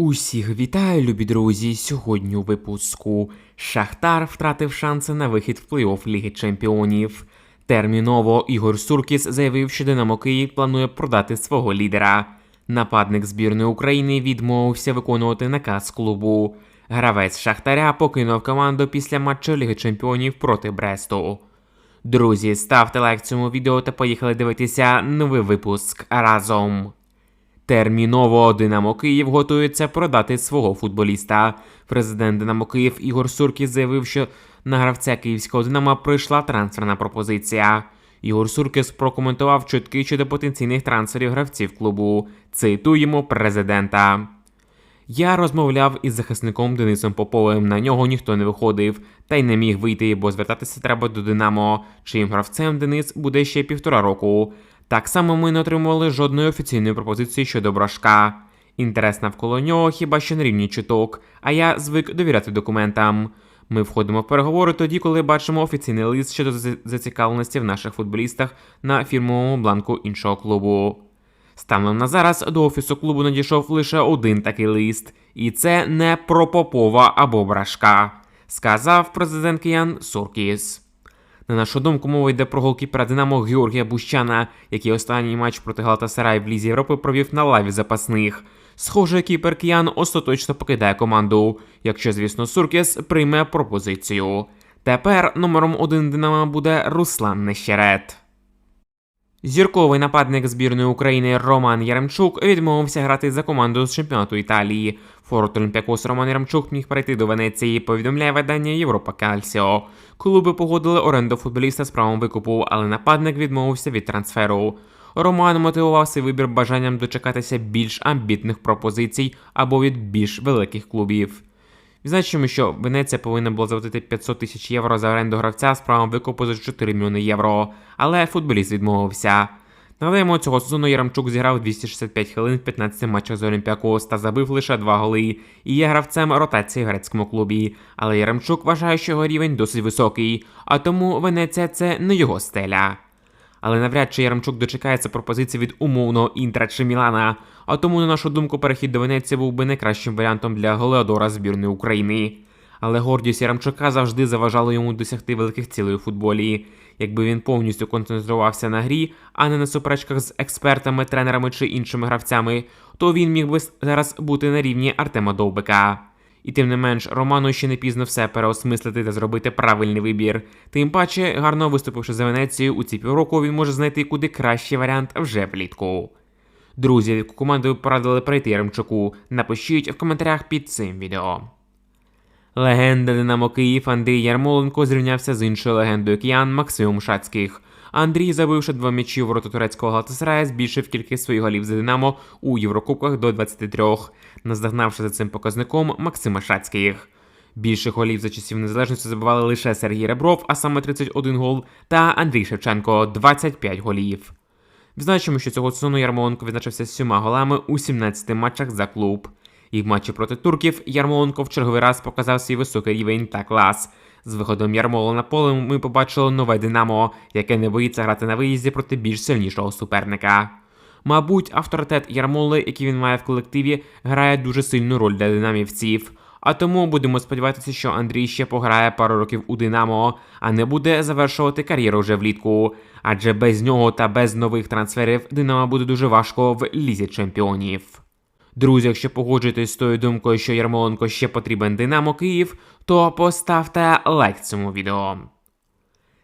Усіх вітаю, любі друзі! Сьогодні у випуску Шахтар втратив шанси на вихід в плей-офф Ліги Чемпіонів. Терміново Ігор Суркіс заявив, що Динамо Київ планує продати свого лідера. Нападник збірної України відмовився виконувати наказ клубу. Гравець Шахтаря покинув команду після матчу Ліги Чемпіонів проти Бресту. Друзі, ставте лайк цьому відео та поїхали дивитися новий випуск разом. Терміново Динамо Київ готується продати свого футболіста. Президент Динамо Київ Ігор Суркіс заявив, що на гравця київського Динамо прийшла трансферна пропозиція. Ігор Суркіс прокоментував чутки щодо потенційних трансферів гравців клубу. Цитуємо президента. Я розмовляв із захисником Денисом Поповим. На нього ніхто не виходив, та й не міг вийти, бо звертатися треба до Динамо. Чиїм гравцем Денис буде ще півтора року. Так само ми не отримували жодної офіційної пропозиції щодо брашка. Інтерес навколо нього хіба що на рівні чуток, а я звик довіряти документам. Ми входимо в переговори тоді, коли бачимо офіційний лист щодо зацікавленості в наших футболістах на фірмовому бланку іншого клубу. Станом на зараз до офісу клубу надійшов лише один такий лист, і це не про Попова або Брашка, сказав президент Киян Суркіс. На нашу думку, мова йде про голкіпера Динамо Георгія Бущана, який останній матч проти Галатасарай в Лізі Європи провів на лаві запасних. Схоже, кіпер Киян остаточно покидає команду, якщо, звісно, Суркіс прийме пропозицію. Тепер номером один Динамо буде Руслан Нещерет. Зірковий нападник збірної України Роман Яремчук відмовився грати за команду з чемпіонату Італії. Форт Олімпіакос Роман Яремчук міг перейти до Венеції, повідомляє видання Європа Кальсіо. Клуби погодили оренду футболіста з правом викупу, але нападник відмовився від трансферу. Роман мотивував свій вибір бажанням дочекатися більш амбітних пропозицій або від більш великих клубів. Відзначимо, що Венеція повинна була заплатити 500 тисяч євро за оренду гравця з правом викупу за 4 мільйони євро, але футболіст відмовився. Нагадаємо, цього сезону Яремчук зіграв 265 хвилин в 15 матчах з Олімпіакос та забив лише 2 голи і є гравцем ротації в грецькому клубі. Але Яремчук вважає, що його рівень досить високий, а тому Венеція це не його стеля. Але навряд чи Яремчук дочекається пропозиції від умовного Інтра чи Мілана, а тому, на нашу думку, перехід до Венеції був би найкращим варіантом для Голеодора збірної України. Але гордість Яремчука завжди заважала йому досягти великих цілей у футболі. Якби він повністю концентрувався на грі, а не на суперечках з експертами, тренерами чи іншими гравцями, то він міг би зараз бути на рівні Артема Довбика. І тим не менш, Роману ще не пізно все переосмислити та зробити правильний вибір. Тим паче, гарно виступивши за Венецію у ці півроку, він може знайти куди кращий варіант вже влітку. Друзі, яку команду порадили пройти Ремчуку, напишіть в коментарях під цим відео. Легенда Динамо Київ Андрій Ярмоленко зрівнявся з іншою легендою киян Максимом Шацьких. Андрій, забивши два м'ячі в ворота турецького Галатасарая, збільшив кількість своїх голів за Динамо у Єврокубках до 23, наздогнавши за цим показником Максима Шацьких. Більше голів за часів незалежності забивали лише Сергій Ребров, а саме 31 гол, та Андрій Шевченко 25 голів. Відзначимо, що цього сезону Ярмоленко відзначився сьома голами у 17 матчах за клуб. І в матчі проти турків Ярмоленко в черговий раз показав свій високий рівень та клас. З виходом Ярмола на поле ми побачили нове Динамо, яке не боїться грати на виїзді проти більш сильнішого суперника. Мабуть, авторитет Ярмоли, який він має в колективі, грає дуже сильну роль для динамівців. А тому будемо сподіватися, що Андрій ще пограє пару років у Динамо, а не буде завершувати кар'єру вже влітку. Адже без нього та без нових трансферів Динамо буде дуже важко в лізі чемпіонів. Друзі, якщо погоджуєтесь з тою думкою, що Ярмоленко ще потрібен Динамо Київ, то поставте лайк цьому відео.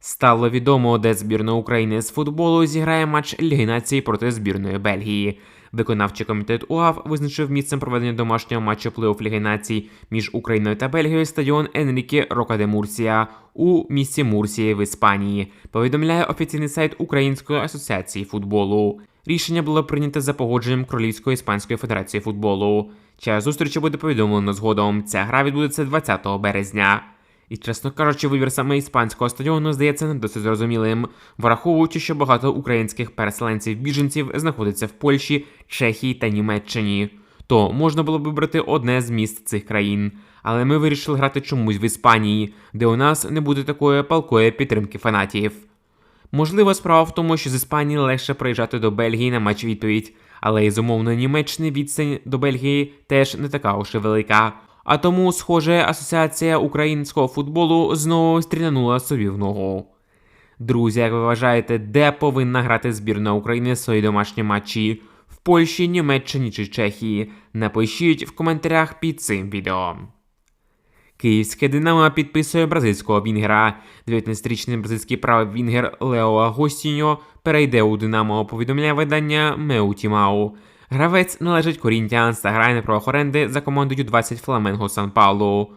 Стало відомо, де збірна України з футболу зіграє матч Ліги націй проти збірної Бельгії. Виконавчий комітет УАВ визначив місцем проведення домашнього матчу плей-офф Ліги націй між Україною та Бельгією стадіон Енріке Рокаде Мурсія у місті Мурсії в Іспанії. Повідомляє офіційний сайт Української асоціації футболу. Рішення було прийнято за погодженням Королівської іспанської федерації футболу. Час зустрічі буде повідомлено згодом. Ця гра відбудеться 20 березня. І, чесно кажучи, вибір саме іспанського стадіону здається не досить зрозумілим, враховуючи, що багато українських переселенців-біженців знаходиться в Польщі, Чехії та Німеччині. То можна було б вибрати одне з міст цих країн. Але ми вирішили грати чомусь в Іспанії, де у нас не буде такої палкої підтримки фанатів. Можливо, справа в тому, що з Іспанії легше приїжджати до Бельгії на матч відповідь, але із умовної Німеччини відстань до Бельгії теж не така уж і велика. А тому, схоже, асоціація українського футболу знову стрілянула собі в ногу. Друзі, як ви вважаєте, де повинна грати збірна України свої домашні матчі? В Польщі, Німеччині чи Чехії? Напишіть в коментарях під цим відео. Київське Динамо підписує бразильського вінгера. 19-річний бразильський правий вінгер Лео Агостіньо перейде у Динамо, повідомляє видання Меутімау. Гравець належить Корінтіанс та грає на правах оренди за командою 20 Фламенго Сан Паулу.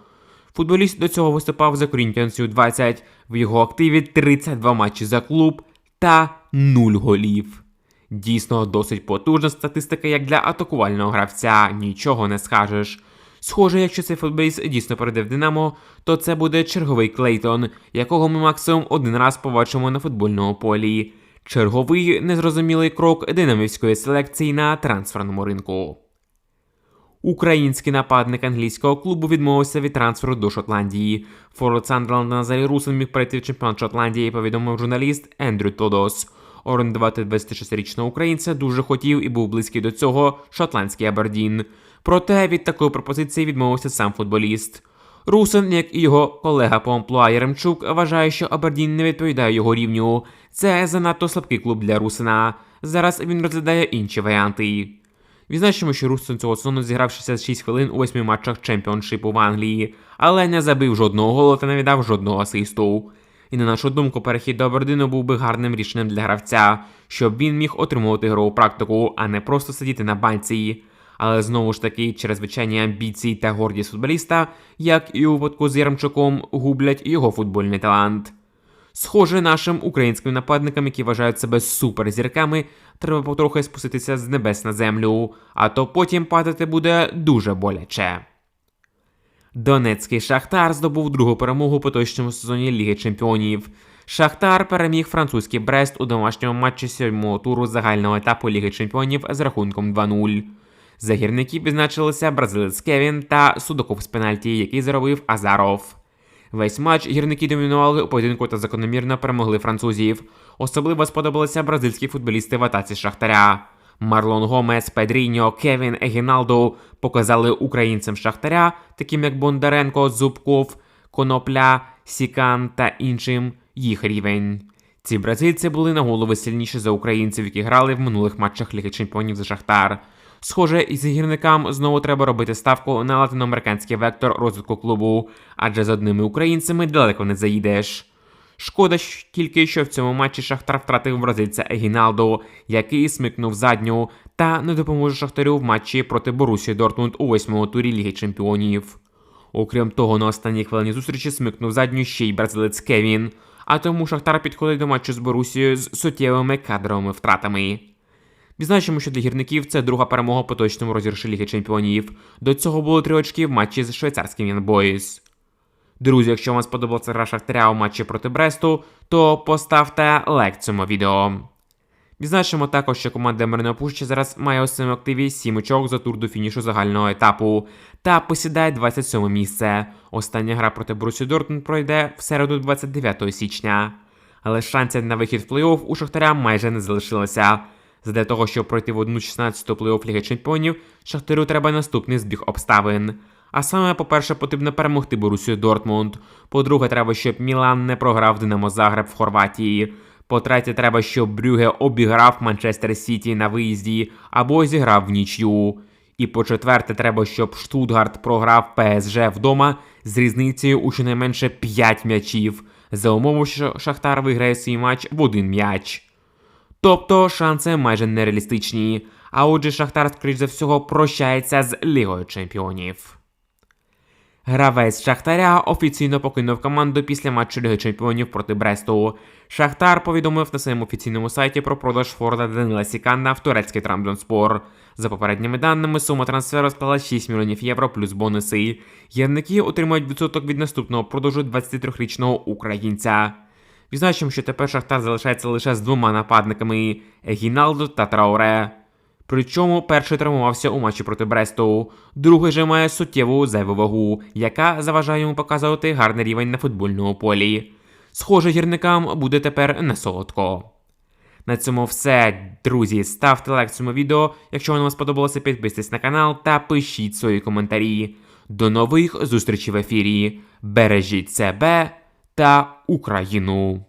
Футболіст до цього виступав за Корінтіанс 20 в його активі 32 матчі за клуб та 0 голів. Дійсно, досить потужна статистика, як для атакувального гравця, нічого не скажеш. Схоже, якщо цей футболіст дійсно перейде в Динамо, то це буде черговий Клейтон, якого ми максимум один раз побачимо на футбольному полі. Черговий незрозумілий крок динамівської селекції на трансферному ринку. Український нападник англійського клубу відмовився від трансферу до Шотландії. Форвард Сандерленда Назарій Русин міг перейти в чемпіонат Шотландії, повідомив журналіст Ендрю Тодос. Орендувати 26-річного українця дуже хотів і був близький до цього шотландський Абердін. Проте від такої пропозиції відмовився сам футболіст. Русин, як і його колега по амплуа Яремчук, вважає, що Абердін не відповідає його рівню. Це занадто слабкий клуб для Русина. Зараз він розглядає інші варіанти. Відзначимо, що Русин цього сезону зіграв 66 хвилин у 8 матчах чемпіоншипу в Англії, але не забив жодного голу та не віддав жодного асисту. І на нашу думку, перехід до Абердину був би гарним рішенням для гравця, щоб він міг отримувати ігрову практику, а не просто сидіти на банці. Але знову ж таки, через звичайні амбіції та гордість футболіста, як і у випадку з Яремчуком, гублять його футбольний талант. Схоже, нашим українським нападникам, які вважають себе суперзірками, треба потрохи спуститися з небес на землю, а то потім падати буде дуже боляче. Донецький Шахтар здобув другу перемогу у поточному сезоні Ліги Чемпіонів. Шахтар переміг французький Брест у домашньому матчі сьомого туру загального етапу Ліги Чемпіонів з рахунком 2-0. За гірників відзначилися бразилець Кевін та Судоков з пенальті, який заробив Азаров. Весь матч гірники домінували у поєдинку та закономірно перемогли французів. Особливо сподобалися бразильські футболісти в атаці Шахтаря. Марлон Гомес, Педріньо, Кевін, Егіналдо показали українцям Шахтаря, таким як Бондаренко, Зубков, Конопля, Сікан та іншим їх рівень. Ці бразильці були на голови сильніші за українців, які грали в минулих матчах Ліги Чемпіонів за Шахтар. Схоже, із гірникам знову треба робити ставку на латиноамериканський вектор розвитку клубу, адже з одними українцями далеко не заїдеш. Шкода тільки, що в цьому матчі Шахтар втратив бразильця Егіналдо, який смикнув задню та не допоможе Шахтарю в матчі проти Борусі Дортмунд у восьмому турі Ліги Чемпіонів. Окрім того, на останній хвилині зустрічі смикнув задню ще й бразилець Кевін, а тому Шахтар підходить до матчу з Борусією з суттєвими кадровими втратами. Відзначимо, що для гірників це друга перемога по точному розіграші Ліги Чемпіонів. До цього було три очки в матчі з швейцарським Янбойс. Друзі, якщо вам сподобалася гра Шахтаря у матчі проти Бресту, то поставте лайк цьому відео. Відзначимо також, що команда Мирно Пущі зараз має у своєму активі 7 очок за тур до фінішу загального етапу та посідає 27 місце. Остання гра проти Борусі Дортмунд пройде в середу 29 січня. Але шансів на вихід в плей-офф у Шахтаря майже не залишилося. Задля того, щоб пройти в одну 16-ту плей-офф Ліги Чемпіонів, Шахтарю треба наступний збіг обставин. А саме, по-перше, потрібно перемогти Борусію Дортмунд. По-друге, треба, щоб Мілан не програв Динамо Загреб в Хорватії. По-третє, треба, щоб Брюге обіграв Манчестер Сіті на виїзді або зіграв в нічю. І по-четверте, треба, щоб Штутгарт програв ПСЖ вдома з різницею у щонайменше 5 м'ячів, за умови, що Шахтар виграє свій матч в один м'яч. Тобто шанси майже нереалістичні. А отже, Шахтар, скоріш за всього, прощається з Лігою Чемпіонів. Гравець Шахтаря офіційно покинув команду після матчу Ліги Чемпіонів проти Бресту. Шахтар повідомив на своєму офіційному сайті про продаж Форда Данила Сікана в турецький Трамбдонспор. За попередніми даними, сума трансферу склала 6 мільйонів євро плюс бонуси. Єрники отримають відсоток від наступного продажу 23-річного українця. Відзначимо, що тепер Шахтар залишається лише з двома нападниками Егіналдо та Трауре. Причому перший травмувався у матчі проти Бресту, другий же має суттєву зайву вагу, яка заважає йому показувати гарний рівень на футбольному полі. Схоже, гірникам буде тепер не солодко. На цьому все, друзі. Ставте лайк цьому відео. Якщо воно вам сподобалося, підписуйтесь на канал та пишіть свої коментарі. До нових зустрічей в ефірі. Бережіть себе та Україну!